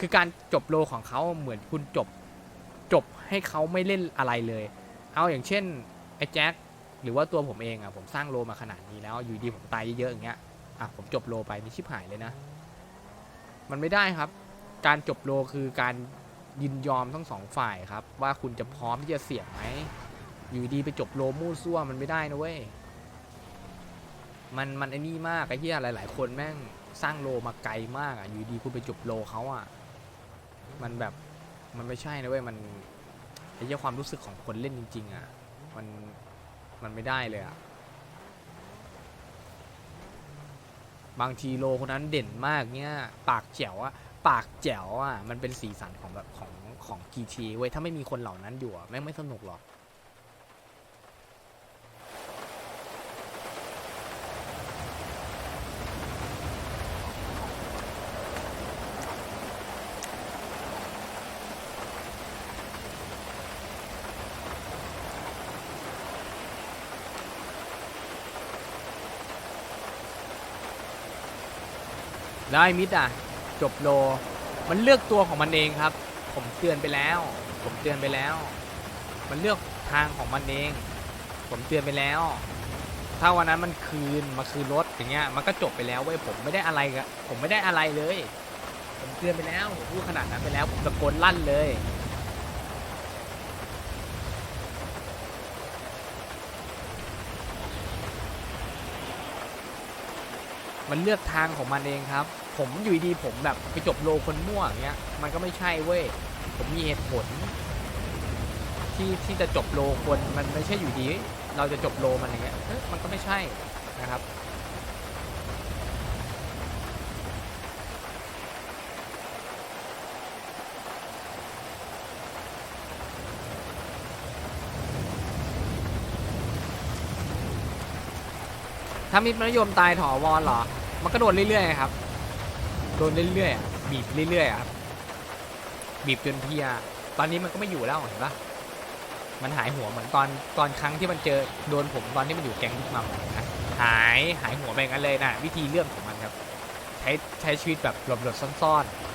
คือการจบโลของเขาเหมือนคุณจบจบให้เขาไม่เล่นอะไรเลย เอาอย่างเช่นไอ้แจ็คหรือว่าตัวผมเองอะผมสร้างโลมาขนาดนี้แล้ว อยู่ดีผมตายเยอะๆอย่างเงี้ยอะผมจบโลไปนี่ชิบหายเลยนะ มันไม่ได้ครับ การจบโลคือการยินยอมทั้งสองฝ่ายครับ ว่าคุณจะพร้อมที่จะเสี่ยงไหมอยู่ดีไปจบโลมู่ซั่วมันไม่ได้นะเว้ยมันมันไอ้นี่มากไอ้เหี้ยหลาย ๆ คนแม่งสร้างโลมาไกลมากอะอยู่ดีคุณไปจบโลเขาอะ มันแบบมันไม่ใช่นะเว้ยมันไอ้เหี้ยความรู้สึกของคนเล่นจริง ๆอะมันมันไม่ได้เลยอะบางทีโลคนนั้นเด่นมากเนี่ยปากแจ๋วอะปากแจ๋วอะมันเป็นสีสันของแบบของของ GT เว้ยถ้าไม่มีคนเหล่านั้นอยู่อะแม่งไม่สนุกหรอก แล้วไอ้มิดอะ จบโล มันเลือกตัวของมันเองครับ ผมเตือนไปแล้ว ผมเตือนไปแล้ว มันเลือกทางของมันเอง ผมเตือนไปแล้ว ถ้าวันนั้นมันคืนมาคืนรถอย่างเงี้ย มันก็จบไปแล้วเว้ยผมไม่ได้อะไรกับผมไม่ได้อะไรเลย ผมเตือนไปแล้วผมพูดขนาดนั้นไปแล้วผมตะโกนลั่นเลย มันเลือกทางของมันเองครับ ผมอยู่ดีผมแบบไปจบโลคนมั่วอย่างเงี้ย มันก็ไม่ใช่เว้ย ผมมีเหตุผล ที่ที่จะจบโลคนมันไม่ใช่อยู่ดี เราจะจบโลมันอย่างเงี้ยมันก็ไม่ใช่นะครับถ้ามิตรมนิยมตายถอวรเหรอ มันก็โดนเรื่อยๆครับ โดนเรื่อยๆบีบเรื่อยๆครับ บีบจนเพีย ตอนนี้มันก็ไม่อยู่แล้วเห็นปะมันหายหัวเหมือนตอนตอนครั้งที่มันเจอโดนผมตอนที่มันอยู่แก๊งบิ๊กมัมนะหายหายหัวไปงั้นเลยนะวิธีเรื่องของมันครับ ใช้ใช้ชีวิตแบบหลบๆซ่อนๆ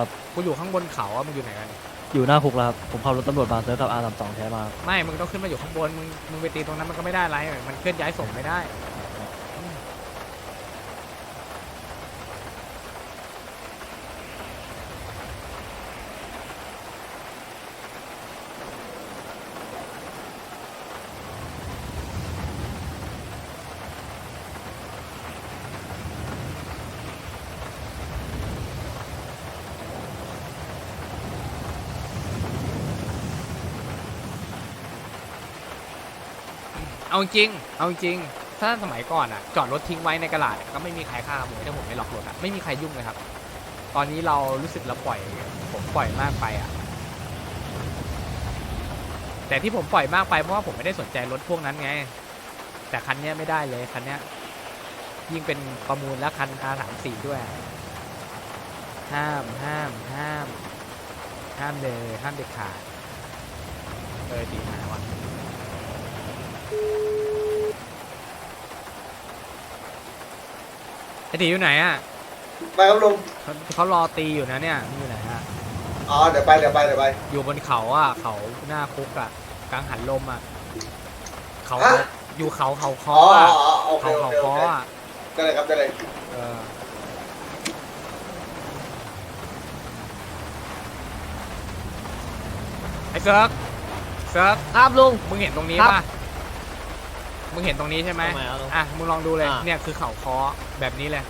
ครับ กูอยู่ข้างบนเขาอะมึงอยู่ไหนกัน อยู่หน้าคุกแล้วครับ ผมขับรถตำรวจมาเซิร์ฟกับอาร์สามสองแท้มาไม่ มึงต้องขึ้นมาอยู่ข้างบน มึง มึงไปตีตรงนั้นมันก็ไม่ได้อะไร มันเคลื่อนย้ายส่งไม่ได้ เอาจริง เอาจริง ถ้าสมัยก่อนอะ จอดรถทิ้งไว้ในกระดาษก็ไม่มีใครฆ่าผมถ้าผมไม่ล็อกรถอะไม่มีใครยุ่งเลยครับ ตอนนี้เรารู้สึกเราปล่อย ผมปล่อยมากไปอะ แต่ที่ผมปล่อยมากไปเพราะว่าผมไม่ได้สนใจรถพวกนั้นไง แต่คันนี้ไม่ได้เลยคันนี้ยิ่งเป็นประมูลแล้วคัน R34 ด้วย ห้ามห้ามห้าม ห้ามเลยห้ามเด็ดขาดเออดีหายว่ะ ไอตีอยู่ไหนอะไปครับลุงเขาเขารอตีอยู่นะเนี่ยมึงอยู่ไหนอะ อ๋อเดี๋ยวไปเดี๋ยวไปเดี๋ยวไป อยู่บนเขาอะ เขาหน้าคุกอะ กลางหันลมอะ เขาฮะ อยู่เขาเขาคอ๋อออะอ๋อโอเคเขาโอเขาเคคโออเคอะได้เลยครับได้เลยเออไอ้เซิร์กเซิร์กครับลุงมึงเห็นตรงนี้ครับ ป่ะ มึงเห็นตรงนี้ใช่ไหมทำไมอะลุงอะมึงลองดูเลยอะ เนี่ยคือเขาคอแบบนี้เลย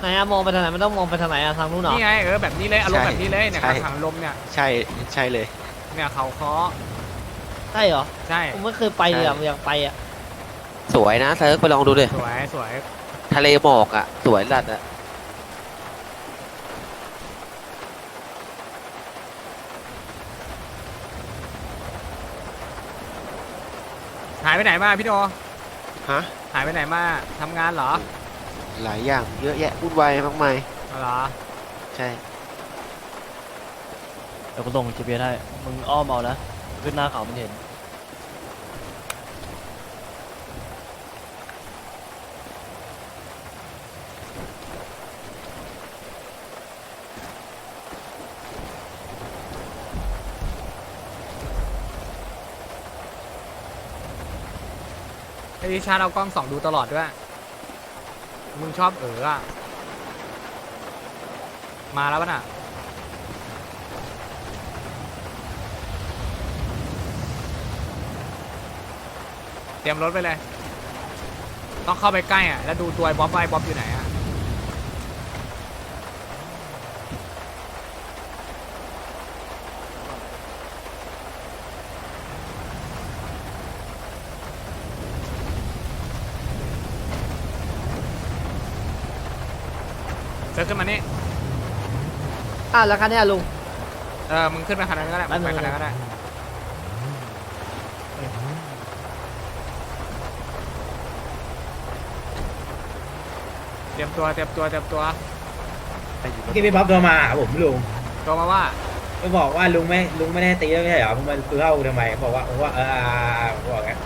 ไหนอะมองไปทางไหนไม่ต้องมองไปทางไหนอะทางนู้นเหรอนี่ไงเออแบบนี้เลยอารมณ์ใช่แบบนี้เลยเนี่ยใช่กลางหันลมเนี่ยใช่ใช่เลย เนี่ยเขาคอใช่เหรอใช่ผมไม่เคยไปเลยอะอยากไปอะสวยนะเซิร์ฟไปลองดูดิสวยสวยทะเลหมอกอะ สวยจัดอะายไปไหนมาพี่โดฮะ หายไปไหนมาทำงานเหรอหลายอย่างเยอะแยะวุ่นวายมากมาย เอาเหรอใช่ดี๋ยวกูลง GPS ให้ มึงอ้อมเอานะ ขึ้นหน้าเขามันเห็น ไอ้ดิชาร์ดเอากล้องส่องดูตลอดด้วย มึงชอบเอออะมาแล้วปะน่ะเตรียมรถไปเลย ต้องเข้าไปใกล้อะ แล้วดูตัวไอ้บ๊อบไอ้บ๊อบอยู่ไหนอะ เซิร์ฟขึ้นมานี่ อะแล้วคันเนี้ยลุง เออ มึงขึ้นไปคันนั้นก็ได้มึงไปคันนั้นก็ได้ เตรียมตัว เตรียมตัว เตรียมตัว เมื่อกี้พี่บ๊อบโทรมาหาผมลุงตัวมาว่า ก็บอกว่าลุงไม่ลุงไม่ได้ตีแล้วไม่ใช่เหรอมึงมาคือเข้ากูทำไมบอกว่าผมว่าเอออ่าอ่าผมบอกงั้น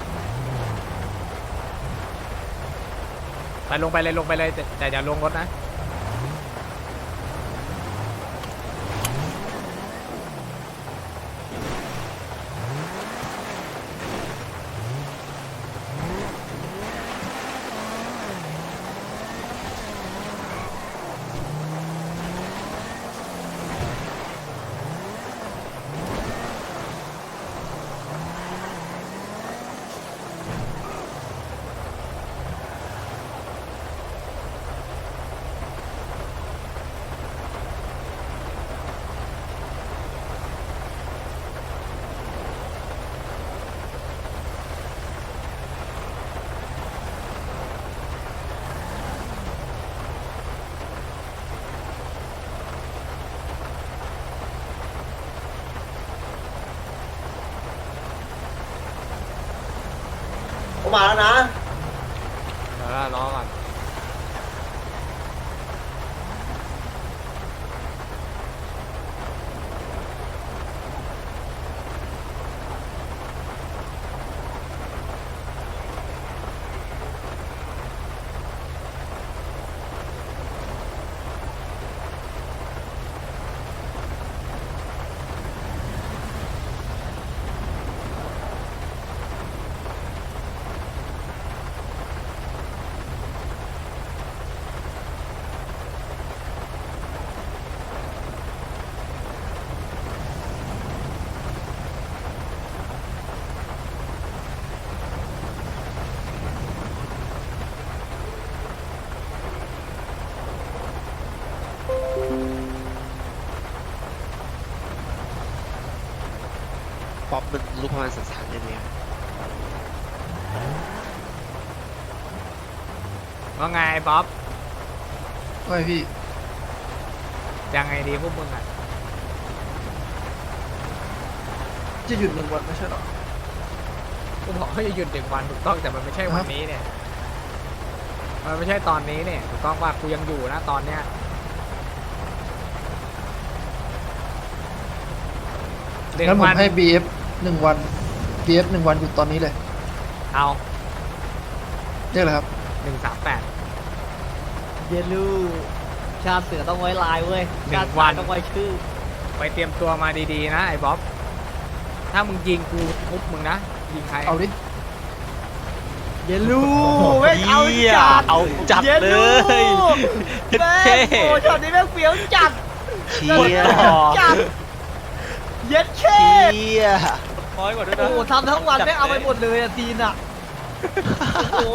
ไปลงไปเลยลงไปเลยแต่แต่อย่าลงรถนะ มาแล้วนะ ป๊อปมันรู้ประมาณสันๆเลยเนี่ยว่าไงบ๊อบไม่พี่ยังไงดีพวกมึงอะจะหยุดหนึ่งวันไม่ใช่หรอกูบอกให้หยุดหนึ่งวันถูกต้องแต่มันไม่ใช่วันนี้เนี่ย มันไม่ใช่ตอนนี้เนี่ยถูกต้องว่ากูยังอยู่นะตอนเนี้ยหนึ่งงั้นผวัมนให้ BF หนึ่งวัน BF หนึ่งวันหยุดตอนนี้เลยเอาเรียกอะไรครับหนึ่งสามแปด เยลูชาติเสือต้องไว้ลายเว้ยหนึ่งชาติวัน ต้องไว้ชื่อไปเตรียมตัวมาดีๆนะไอ้บ๊อบ ถ้ามึงยิงกูทุบมึงนะ ยิงใครเอาดิเยลูแม่งเอาจัดเอาจัดเลยแม่งโอ้ช็อตนี้แม่งเฟี้ยวจัดเชียจัดเย็ดเคเชีย โอ้โหทำทั้งวันแม่งเอาไปหมดเลยอะทีนอะโอ้โห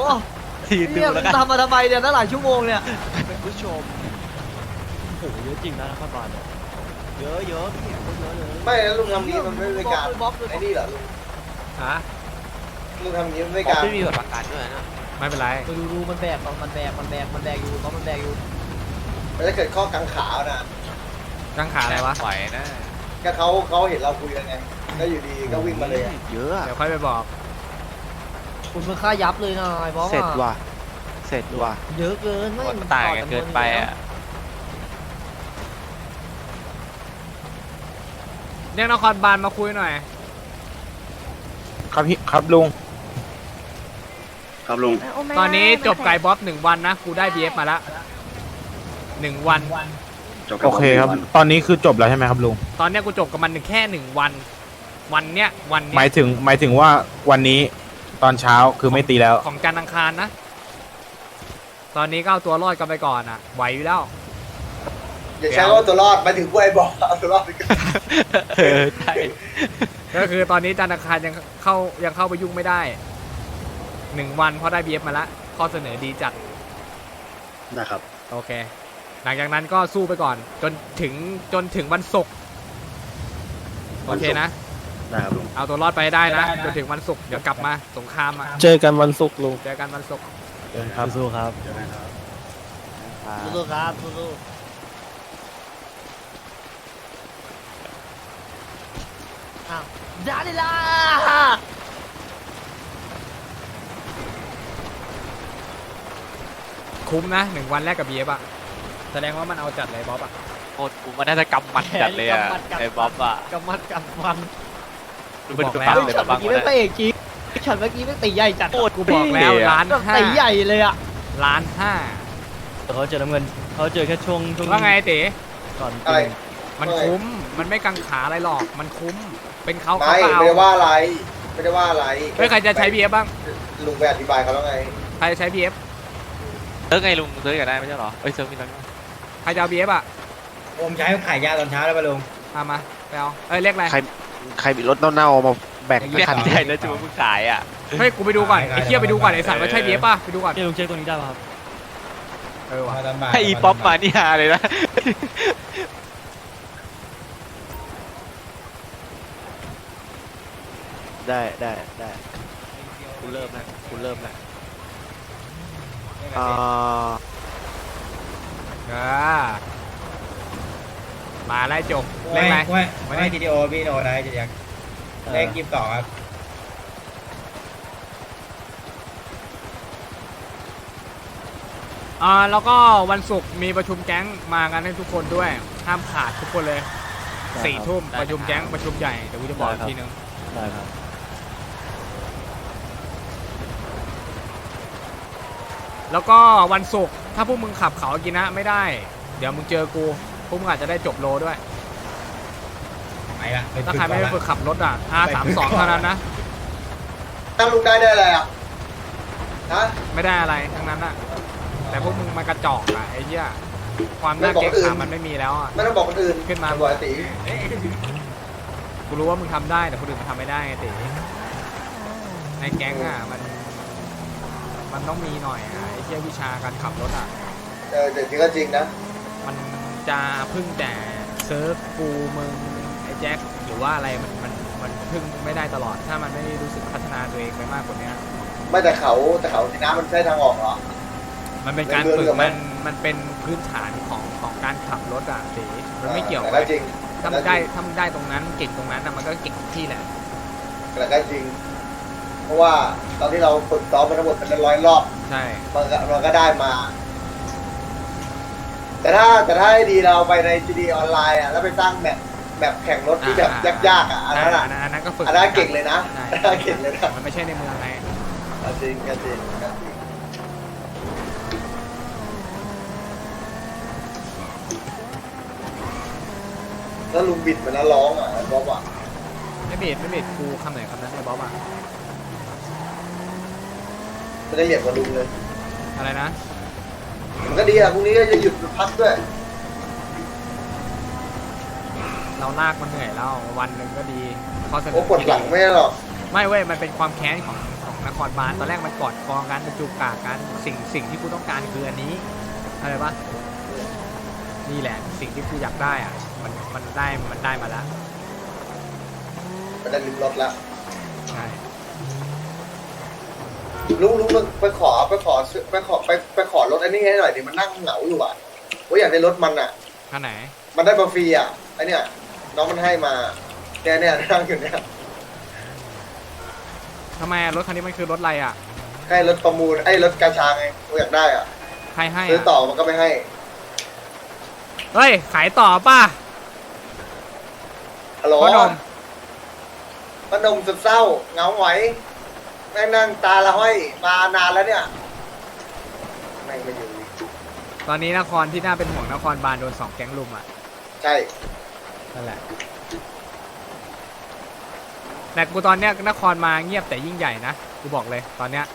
ทีดูเนี่ยแล้วมึงกันทำมาทำไมเนี่ยตั้งหลายชั่วโมงเนี่ยเป็นผู้ชมโอ้โหเยอะจริงนะข้าวบานเนี่ยเยอะเยอะพี่เห็นเยอะเลยไม่แล้วลุงทำนี้มันไม่เป็นการบล็อกเลยบล็อกเลยไอ้นี่เหรอลุงฮะลุงทำนี้มันไม่ป๊อปการไม่มีแบบประกันด้วยนะไม่เป็นไรดูดูดูมันแบกมันแบกมันแบกมันแบกอยู่เพราะมันแบกอยู่มันจะเกิดข้อกังขานะกังขาอะไรวะไหวนะก็เขาเขาเห็นเราคุยกันไง แล้วอยู่ดีก็วิ่งมาเลยอะเยอะอะเดี๋ยวค่อยไปบอก คุณมันค่ายับเลยนะไอ้บอสเสร็จอะว่ะ เสร็จว่ะ เยอะเกินไม่มันต่างกันเกินไปอะมเรียกนครบาลมาคุยหน่อย ครับพี่ครับลุง ครับลุง ตอนนี้จบไก่บ๊อบหนึ่งวันนะกูได้บีเอฟมาละหนึ่งวันโอเคครับ ตอนนี้คือจบแล้วใช่ไหมครับลุง ตอนเนี้ยกูจบกับมันแค่หนึ่งวัน วันเนี้ยวันหเนี้มายยถึงหมายถึงว่าวันนี้ตอนเช้าคือไม่ตีแล้ว ของจันทร์อังคารนะ ตอนนี้ก็เอาตัวรอดกันไปก่อนอะไหวอยู่แล้ว อย่าใช้ว่าตัวรอดหมายถึงกูไอ้บอกเอาตัวรอดไปก่อนเออใช่ก็คือตอนนี้จันทร์อังคารยังเข้ายังเข้าไปยุ่งไม่ได้หนึ่งวันเพราะได้บีเอฟมาละข้อเสนอดีจัด นะครับ โอเค หลังจากนั้นก็สู้ไปก่อน จนถึงจนถึงวันศุกร์โอเคนะ นะครับลุงเอาตัวรอดไปให้ได้นะจนถึงวันศุกร์เดี๋ยวกลับมาสงครามอะเจอกันวันศุกร์ลุงเจอกันวันศุกร์ครับสู้ครับสู้ๆครับสู้ๆอ้าวดาดิลาคุ้มนะหนึ่งวันแรกกับบีเอฟอะแสดงว่ามันเอาจัดเลยบ๊อบอะ โคตรกูมันน่าจะกำมัดจัดเลยอะไอ้บ๊อบอะกำมัดกำมัน ดูเป็นบอกกระแล้วตังเฮ้ยเลยช็อตบ้าเมื่งอกี้วะไม่เนี่ยเอกจริงช็อตเมื่อกี้ไม่ตีใหญ่จัดกูบอกแล้วล้านแบบห้าตีใหญ่เลยอะล้านห้าเขาเจอน้ำเงินเขาเจอแค่ช่วงช่วงว่าไงเต๋ก่อนอะไร มันคุ้มมันไม่กังขาอะไรหรอกมันคุ้มเป็นเขาไม่เขาก็เอาไม่ได้ว่าอะไร ไม่ได้ว่าอะไรเฮ้ยใครจะใช้บีเอฟบ้างลุงไปอธิบายเขาแล้วไง ใครจะใช้บีเอฟเซิร์ฟไงลุงเซิร์ฟกันได้ไม่ใช่เหรอเอ้ยเซิร์ฟมีแล้วใครจะเอาบีเอฟอะผมใช้ขายยาตอนเช้าแล้วป่ะลุงมามาไปเอาเอ้ยเรียกอะไรใคร ใครมีรถเน่าๆมาแบ่งไอ้ไม่เหี้ยขันใจนะจูมึงขายอะเฮ้ยกูไปดูก่อนไอ้เคียไปดูก่อนไอ้สัตว์ว่าใช่บีเอฟป่ะไปดูก่อนเจ๊ลุงเช็คตัวนี้ได้ป่ะครับเออว่ะมาตอนบ่ายให้อีป๊อปมานี่ฮาเลยนะได้ได้ได้กูเริ่มแล้วกูเริ่มแล้วอ่าอ่า มาไล่จบไม่เรียกอะไรไม่ไม่ได้ทีดีโอพี่โนได้จะอยากได้กิฟต์ต่อครับอ่าแล้วก็วันศุกร์มีประชุมแก๊งมากันให้ทุกคนด้วยห้ามขาดทุกคนเลยสี่ทุ่มประชุมแก๊งประชุมใหญ่เดี๋ยวกูจะบอกอีกทีนึงได้ครับแล้วก็วันศุกร์ถ้าพวกมึงขับเขากินะไม่ได้ เดี๋ยวมึงเจอกู พวกมึงอาจจะได้จบโลด้วยไปละปถ้าใครไม่ก่ได้อนฝึละกขับรถอะ R32 เท่านั้นนะ ตั้งลุงได้ได้อะไรอะฮะ ไม่ได้อะไรทั้งนั้นอะ แต่พวกมึงมากระจอกอะไอ้เหี้ยความไม่น่าบอกเกรงอื่นขามมันไม่มีแล้วอะ ไม่ต้องบอกคนอื่นขึ้นมาบ่อยตีกูรู้ว่ามึงทำได้แต่คนอื่นมันทำไม่ได้ไงติในแก๊งอะมัน มันต้องมีหน่อยอะไอ้เหี้ยวิชาการขับรถอะ เออแต่จริงก็จริงนะ มัน จะพึ่งแต่เซิร์ฟกูมึงไอ้แจ็คหรือว่าอะไรมันมันมันพึ่งไม่ได้ตลอด ถ้ามันไม่รู้สึกพัฒนาตัวเองไปมากกว่านี้ไม่แต่เขาแต่เขาที่น้ำมันใช่ทางออกเหรอ มันเป็นการเรื่องฝึกเรื่องไหมมันมันเป็นพื้นฐานของของการขับรถอะสิมันไม่เกี่ยวแต่เลก็ยจริงถ้ามึงได้ถ้ามึงได้ตรงนั้นเก่งตรงนั้นอะมันก็เก่งทุกที่แหละแต่ก็จริง เพราะว่าตอนที่เราฝึกซ้อมมาทั้งหมดเป็นร้อยรอบ ใช่มันก็มันก็ได้มา แต่ถ้าแต่ถ้าให้ดีเราไปใน GD ออนไลน์อะแล้วไปสร้างแบบแบบแข่งรถที่แบบยากๆอะอันนั้นอะอันนั้นอันนั้นก็ฝึกอันนั้นเก่งเลยนะใช่อันนั้นเก่งเลยนะ มันไม่ใช่ในเมืองไงก็จริงก็จริงก็จริงแล้วลุงบิดมันนะร้องอะบอกว่าไม่เบียดไม่เบียดกูคำไหนคำนั้นไอ้บ๊อบอะไม่ได้เหยียบกับลุงเลย อะไรนะ มันก็ดีอะพรุ่งนี้ก็จะหยุดพักด้วย เราลากมันเหนื่อยแล้ววันหนึ่งก็ดีข้อเสนโอ้อปวดหลังไม่ใช่หรอก ไม่เว้ยมันเป็นความแค้นของของนครบาลตอนแรกมันกอดคอกันมันจูบปากกันสิ่งสิ่งที่กูต้องการคืออันนี้อะไรปะนี่แหละสิ่งที่กูอยากได้อะ มันมันได้มันได้มาแล้วมันได้ลิ้มรสแล้ว ลุงลุงมึงไปขอไปขอซื้อไปขอไปไปขอรถอันนี้ให้หน่อยดิมันนั่งเหงาอยู่อะว่าอยากได้รถมันอะ ข้างไหน มันได้มาฟรีอะไอเนี่ยน้องมันให้มาแกเนี่ยนั่งอยู่เนี่ยทำไมอะรถคันนี้มันคือรถอะไรอะ ให้รถประมูลไอ้รถกาชาไงกูอยากได้อะใครให้ซื้ออะต่อมันก็ไม่ให้ เฮ้ย ขายต่อป่ะ ฮัลโหลพ่อหนมพนมสุดเศร้าเหงาหงอยแม่งนั่งตาละห้อยมานานแล้วเนี่ยแม่งไม่อยู่อีกตอนนี้นครที่น่าเป็นห่วงนครบาลโดนสองแก๊งลุมอะใช่นั่นแหละแต่กูตอนเนี้ยนครมาเงียบแต่ยิ่งใหญ่นะกูบอกเลยตอนเนี้ย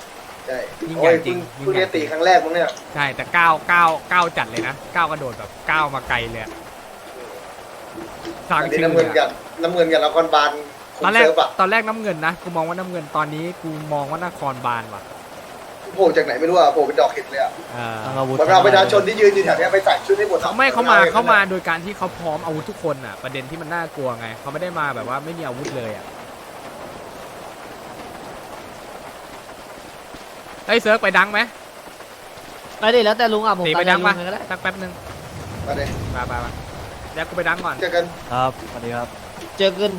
ใช่ยิ่งใหญ่โอ้ยจริเพิ่งงยิ่งใหญ่เพิ่งจะตีครั้งแรกมั้งเนี่ยใช่แต่ก้าวก้าวก้าวจัดเลยนะก้าวกระโดดแบบก้าวมาไกลเลยอะสร้างอันนี้ชื่อน้ำเงินเลยกัอะนน้ำเงินกันนครบาลคุ ตอมนแรกเซิร์ฟอะตอนแรกน้ำเงินนะกูมองว่าน้ำเงินตอนนี้กูมองว่านครบาลว่ะโผล่จากไหนไม่รู้อะโผล่เป็นดอกเห็ดเลยอะเออทางอาวุธมันเอาประชาชนที่ยืนอยู่แถวเนี้ยไปใส่ชุดให้หมดอะเขาไม่เขามาออย่งนั้นเขามาโดยการที่เขาพร้อมอาวุธทุกคนอะ ประเด็นที่มันน่ากลัวไงเขาไม่ได้มาแบบว่าไม่มีอาวุธเลยอะไอ้ยเซิร์ฟไปดังไหมไปดิแล้วแต่ลุงอะผมตีตาไปมใจดังลุปะงเลยก็ได้สักแป๊บนึงมาเลยมาไปไปเดี๋ยวกูไปดังก่อนเจอกันครับสวัสดีครับ เจอกัน